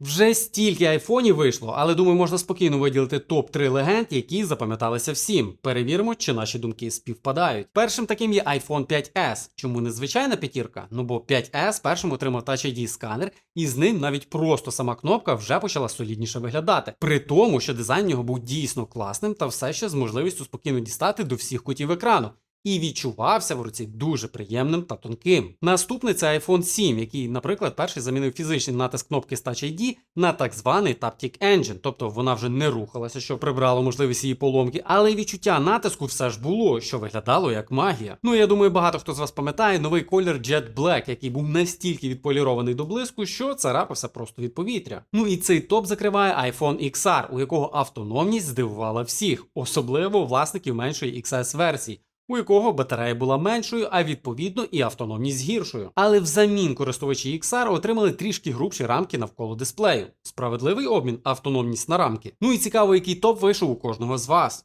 Вже стільки айфонів вийшло, але думаю, можна спокійно виділити топ-3 легенд, які запам'яталися всім. Перевіримо, чи наші думки співпадають. Першим таким є iPhone 5S. Чому не звичайна п'ятірка? Ну бо 5S першим отримав Touch ID сканер, і з ним навіть просто сама кнопка вже почала солідніше виглядати. При тому, що дизайн його був дійсно класним та все ще з можливістю спокійно дістати до всіх кутів екрану. І відчувався в руці дуже приємним та тонким. Наступний це iPhone 7, який, наприклад, перший замінив фізичний натиск кнопки Touch ID на так званий Taptic Engine, тобто вона вже не рухалася, що прибрало можливість її поломки, але відчуття натиску все ж було, що виглядало як магія. Ну я думаю, багато хто з вас пам'ятає новий колір Jet Black, який був настільки відполірований до блиску, що царапався просто від повітря. Ну і цей топ закриває iPhone XR, у якого автономність здивувала всіх, особливо власників меншої XS версії у якого батарея була меншою, а відповідно і автономність гіршою. Але взамін користувачі XR отримали трішки грубші рамки навколо дисплею. Справедливий обмін, автономність на рамки. Ну і цікаво, який топ вийшов у кожного з вас.